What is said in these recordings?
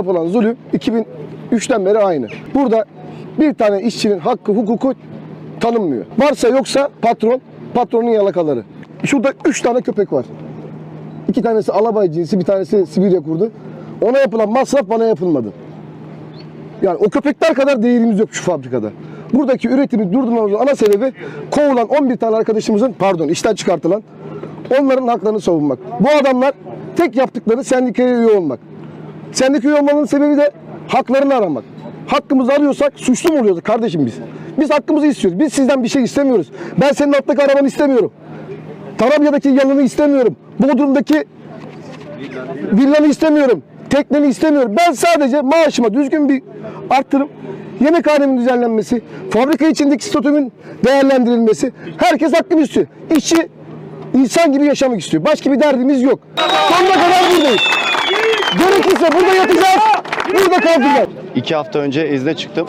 yapılan zulüm 2003'ten beri aynı. Burada bir tane işçinin hakkı, hukuku tanınmıyor. Varsa yoksa patron, patronun yalakaları. Şurada üç tane köpek var. İki tanesi alabay cinsi, bir tanesi Sibirya kurdu. Ona yapılan masraf bana yapılmadı. Yani o köpekler kadar değerimiz yok şu fabrikada. Buradaki üretimi durdurmamızın ana sebebi kovulan 11 tane arkadaşımızın, pardon işten çıkartılan, onların haklarını savunmak. Bu adamlar tek yaptıkları sendikaya üye olmak. Sendika üye olmanın sebebi de haklarını aramak. Hakkımızı arıyorsak suçlu mu oluyoruz kardeşim biz? Biz hakkımızı istiyoruz. Biz sizden bir şey istemiyoruz. Ben senin alttaki arabanı istemiyorum. Tarabya'daki yanını istemiyorum. Bodrum'daki villanı istemiyorum. Tekneni istemiyorum. Ben sadece maaşıma düzgün bir arttırım, yemekhanemin düzenlenmesi, fabrika içindeki statümün değerlendirilmesi. Herkes hakkını istiyor. İşçi insan gibi yaşamak istiyor. Başka bir derdimiz yok. Sonuna kadar buradayız. Gerekirse burada yatacağız, burada kalkacağız. İki hafta önce izne çıktım.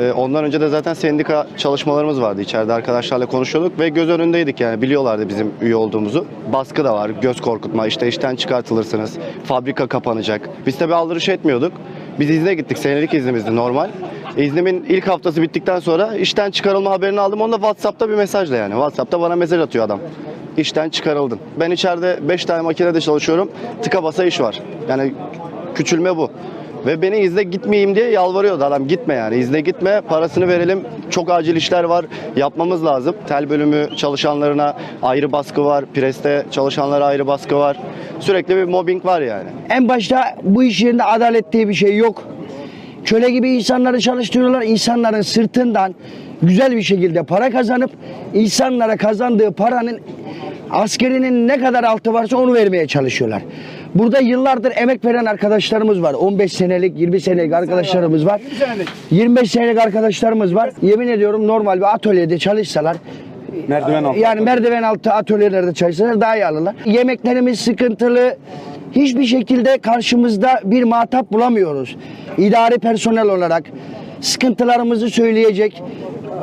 Ee, Ondan önce de zaten sendika çalışmalarımız vardı. İçeride arkadaşlarla konuşuyorduk ve göz önündeydik yani biliyorlardı bizim üye olduğumuzu. Baskı da var, göz korkutma, işte işten çıkartılırsınız, fabrika kapanacak. Biz tabi aldırış etmiyorduk. Biz izne gittik, senelik iznimizdi normal. İznimin ilk haftası bittikten sonra işten çıkarılma haberini aldım. Onu da WhatsApp'ta bir mesajla yani. WhatsApp'ta bana mesaj atıyor adam. İşten çıkarıldın. Ben içeride 5 tane makinede çalışıyorum. Tıka basa iş var. Yani küçülme bu. Ve beni izle gitmeyeyim diye yalvarıyordu adam. Gitme yani izle gitme parasını verelim. Çok acil işler var yapmamız lazım. Tel bölümü çalışanlarına ayrı baskı var. Preste çalışanlara ayrı baskı var. Sürekli bir mobbing var yani. En başta bu iş yerinde adalet diye bir şey yok. Köle gibi insanları çalıştırıyorlar. İnsanların sırtından güzel bir şekilde para kazanıp insanlara kazandığı paranın askerinin ne kadar altı varsa onu vermeye çalışıyorlar. Burada yıllardır emek veren arkadaşlarımız var. 15 senelik, 20 senelik arkadaşlarımız var. 25 senelik arkadaşlarımız var. Yemin ediyorum normal bir atölyede çalışsalar Merdiven altı. yani merdiven altı atölyelerde çalışsalar daha iyi alırlar. Yemeklerimiz sıkıntılı. Hiçbir şekilde karşımızda bir muhatap bulamıyoruz. İdari personel olarak sıkıntılarımızı söyleyecek.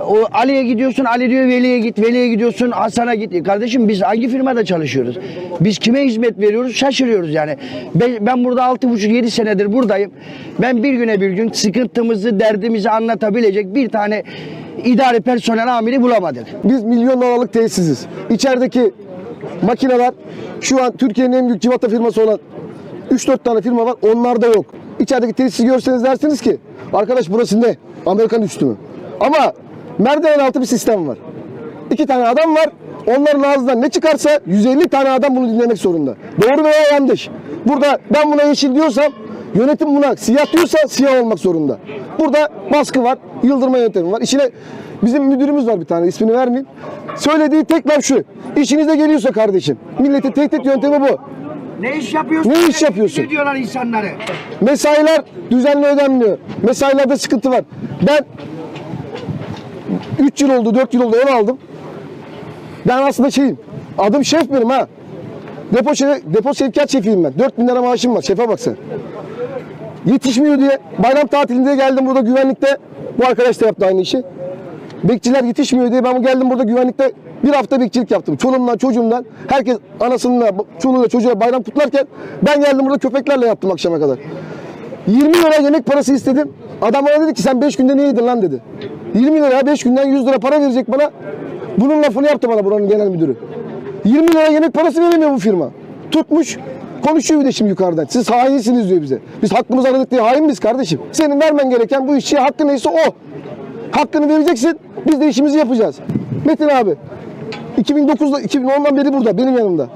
O Ali'ye gidiyorsun, Ali diyor Veli'ye git, Veli'ye gidiyorsun, Hasan'a git. E Kardeşim biz hangi firmada çalışıyoruz? Biz kime hizmet veriyoruz? Şaşırıyoruz yani. Ben, ben burada 6,5-7 senedir buradayım. Ben bir güne bir gün sıkıntımızı, derdimizi anlatabilecek bir tane idari personel amiri bulamadık. Biz milyon dolarlık tesisiz. İçerideki makineler şu an Türkiye'nin en büyük civata firması olan 3-4 tane firma var. Onlarda yok. İçerideki tesisi görseniz dersiniz ki arkadaş burası ne? Amerikan üstü mü? Ama merdiven altı bir sistem var. İki tane adam var. Onların ağzından ne çıkarsa 150 tane adam bunu dinlemek zorunda. Doğru veya yanlış. Burada ben buna yeşil diyorsam yönetim buna siyah diyorsa siyah olmak zorunda. Burada baskı var, yıldırma yöntemi var. İçine bizim müdürümüz var bir tane ismini vermeyeyim. Söylediği tek laf şu. İşinize geliyorsa kardeşim. Milleti tehdit yöntemi bu. Ne iş yapıyorsun? Ne iş yapıyorsun? Ne diyorlar insanları? Mesailer düzenli ödenmiyor. Mesailerde sıkıntı var. Ben 3 yıl oldu, 4 yıl oldu ev aldım. Ben aslında şeyim, adım şef benim ha. Depo, şefe, depo sevkiyat şefiyim ben. 4 bin lira maaşım var, şefe bak sen. Yetişmiyor diye bayram tatilinde geldim burada güvenlikte. Bu arkadaş da yaptı aynı işi. Bekçiler yetişmiyor diye ben geldim burada güvenlikte bir hafta bekçilik yaptım. Çoluğumdan çocuğumdan herkes anasınınla çoluğuyla çocuğuyla bayram kutlarken ben geldim burada köpeklerle yaptım akşama kadar. 20 lira yemek parası istedim. Adam bana dedi ki sen 5 günde ne yedin lan dedi. 20 lira 5 günden 100 lira para verecek bana. Bunun lafını yaptı bana buranın genel müdürü. 20 lira yemek parası veremiyor bu firma. Tutmuş konuşuyor bir de şimdi yukarıdan. Siz hainsiniz diyor bize. Biz hakkımızı aradık diye hain biz kardeşim. Senin vermen gereken bu işçiye hakkı neyse o. Hakkını vereceksin. Biz de işimizi yapacağız. Metin abi 2009'da 2010'dan beri burada benim yanımda.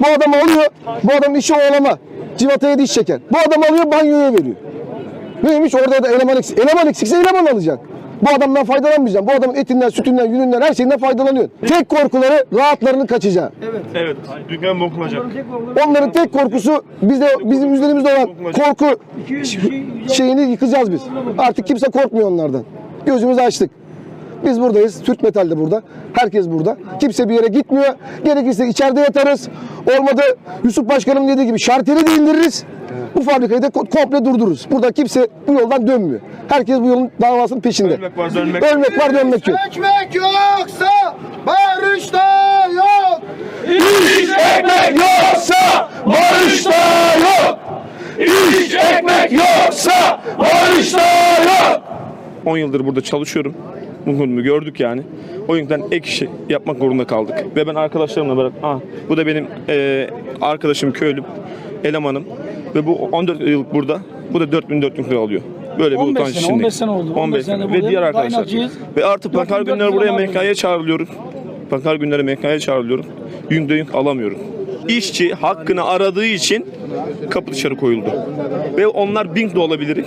Bu adam alıyor. Bu adamın işi ovalama. Civataya diş çeker. Bu adam alıyor banyoya veriyor. Neymiş orada da eleman eksik. Eleman eksikse eleman alacak. Bu adamdan faydalanmayacağım. Bu adamın etinden, sütünden, yününden her şeyinden faydalanıyor. Tek korkuları rahatlarını kaçacağı. Evet. Dükkan bokulacak. Onların tek korkusu bizde bizim üzerimizde olan korku şeyini yıkacağız biz. Artık kimse korkmuyor onlardan. Gözümüzü açtık. Biz buradayız. Türk Metal de burada. Herkes burada. Kimse bir yere gitmiyor. Gerekirse içeride yatarız. Olmadı Yusuf Başkanım dediği gibi şarteli de indiririz. Bu fabrikayı da ko- komple durdururuz. Burada kimse bu yoldan dönmüyor. Herkes bu yolun davasının peşinde. Ölmek var, dönmek. Ölmek var, dönmek yok. Ekmek yoksa barış da yok. İş ekmek yoksa barış da yok. İş ekmek yoksa 10 yıldır burada çalışıyorum. Bu konumu gördük yani. O yüzden ek işi yapmak zorunda kaldık. Ve ben arkadaşlarımla beraber, ah, bu da benim e, arkadaşım köylüm, elemanım. Ve bu 14 yıllık burada, bu da 4400 lira alıyor. Böyle bir 15 utanç sene, içindeyim. 15 sene oldu. 15 15 sene. Ve diğer arkadaşlar. Ve artık 4400 günleri buraya MK'ya çağrılıyorum. Pazar günleri MK'ya çağrılıyorum. Yün de alamıyorum. İşçi hakkını aradığı için kapı dışarı koyuldu. Ve onlar bin de olabilir.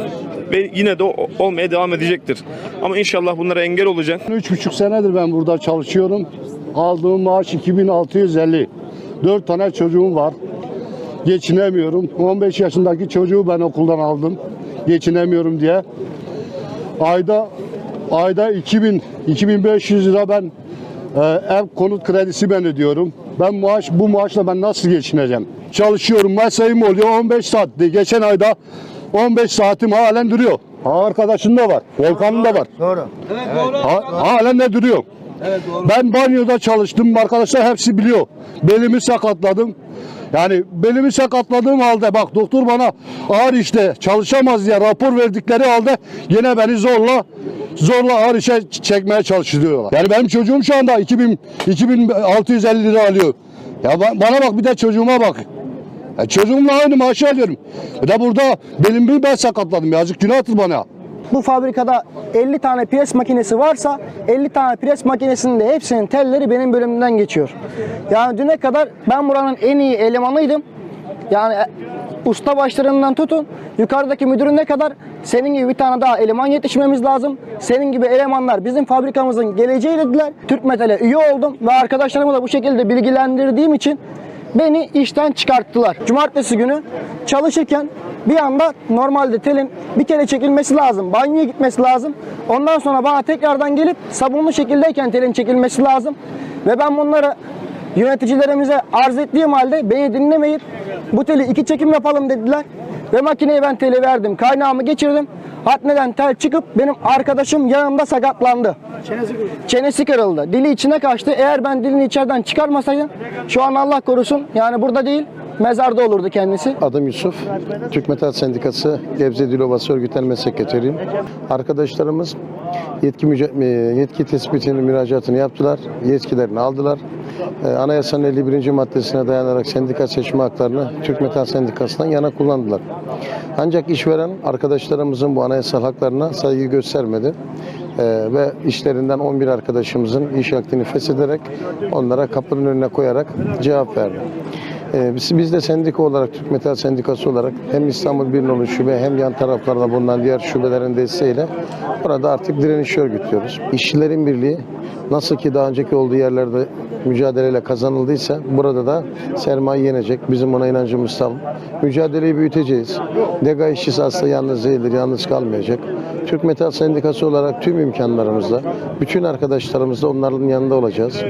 Ve yine de olmaya devam edecektir. Ama inşallah bunlara engel olacak. Üç buçuk senedir ben burada çalışıyorum. Aldığım maaş 2650. Dört tane çocuğum var. Geçinemiyorum. 15 yaşındaki çocuğu ben okuldan aldım. Geçinemiyorum diye. Ayda ayda 2000 2500 lira ben e, ev konut kredisi ben ödüyorum. Ben maaş bu maaşla ben nasıl geçineceğim? Çalışıyorum. Mesaim oluyor 15 saatti. Geçen ayda 15 saatim halen duruyor. Arkadaşın da var. Volkan'ın da var. Doğru. Ha, halen de duruyor. Ben banyoda çalıştım. Arkadaşlar hepsi biliyor. Belimi sakatladım. Yani belimi sakatladığım halde bak doktor bana ağır işte çalışamaz diye rapor verdikleri halde yine beni zorla zorla ağır işe çekmeye çalışıyorlar. Yani benim çocuğum şu anda 2000 2650 lira alıyor. Ya ba- bana bak bir de çocuğuma bak. Ya çocuğumla aynı maaşı alıyorum. Bir de burada belimi ben sakatladım. Yazık günahtır bana. Bu fabrikada 50 tane pres makinesi varsa 50 tane pres makinesinin de hepsinin telleri benim bölümümden geçiyor. Yani düne kadar ben buranın en iyi elemanıydım. Yani e, usta başlarından tutun yukarıdaki müdürüne kadar senin gibi bir tane daha eleman yetişmemiz lazım. Senin gibi elemanlar bizim fabrikamızın geleceği dediler. Türk Metal'e üye oldum ve arkadaşlarımı da bu şekilde bilgilendirdiğim için beni işten çıkarttılar. Cumartesi günü çalışırken bir anda normalde telin bir kere çekilmesi lazım. Banyoya gitmesi lazım. Ondan sonra bana tekrardan gelip sabunlu şekildeyken telin çekilmesi lazım. Ve ben bunları yöneticilerimize arz ettiğim halde beni dinlemeyip bu teli iki çekim yapalım dediler. Ve makineye ben teli verdim. Kaynağımı geçirdim. Hatneden tel çıkıp benim arkadaşım yanımda sakatlandı. Çenesi kırıldı. Dili içine kaçtı. Eğer ben dilini içeriden çıkarmasaydım şu an Allah korusun yani burada değil mezarda olurdu kendisi. Adım Yusuf. Türk Metal Sendikası Gebze Dil Ovası Örgütlenme Sekreteriyim. Arkadaşlarımız yetki, e, yetki tespitinin müracaatını yaptılar. Yetkilerini aldılar. E, Anayasanın 51. maddesine dayanarak sendika seçme haklarını Türk Metal Sendikası'ndan yana kullandılar. Ancak işveren arkadaşlarımızın bu anayasal haklarına saygı göstermedi. E, ve işlerinden 11 arkadaşımızın iş akdini feshederek onlara kapının önüne koyarak cevap verdi. Ee, Biz, biz de sendika olarak, Türk Metal Sendikası olarak hem İstanbul Bir Nolu Şube hem yan taraflarda bulunan diğer şubelerin desteğiyle burada artık direniş örgütlüyoruz. İşçilerin Birliği nasıl ki daha önceki olduğu yerlerde mücadeleyle kazanıldıysa burada da sermaye yenecek. Bizim ona inancımız tam. Mücadeleyi büyüteceğiz. Dega işçisi aslında yalnız değildir, yalnız kalmayacak. Türk Metal Sendikası olarak tüm imkanlarımızla, bütün arkadaşlarımızla onların yanında olacağız.